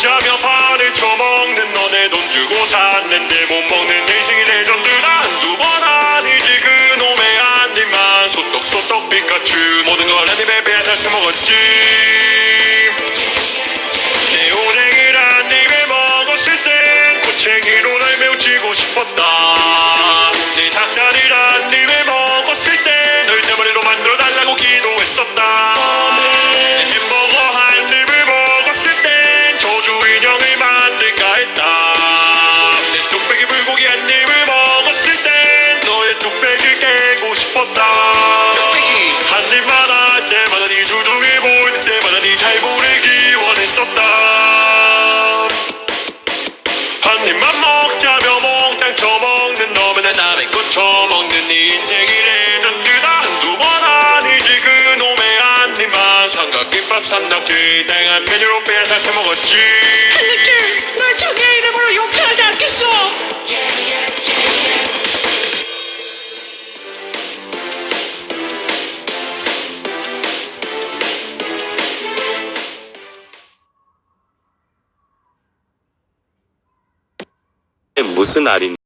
먹자며 판을 쳐먹는 너네 돈 주고 샀는데 못 먹는 내식이 레전드다 한두 번 아니지. 그놈의 한 입만 소떡소떡 피카츄 모든 걸 한 입에 빼앗아 먹었지. 내 오뎅을 한 입에 먹었을 땐 고챙이로 날 메우치고 싶었다 뚝배기 입을 먹었을 땐 너의 뚝배기를 깨고 싶었다. 뚝배기. 한 입만 할 때마다 네 주둥이 보일 때마다 네잘 부르기 원했었다. 한 입만 먹자며 몽땅 쳐먹는 너 맨날 남의 것 쳐먹는 네 인생이 레전드다 한두 번 아니지 그놈의 한 입만 삼각김밥 삼각지 다양한 메뉴로 빼앗아 먹었지 무슨 알인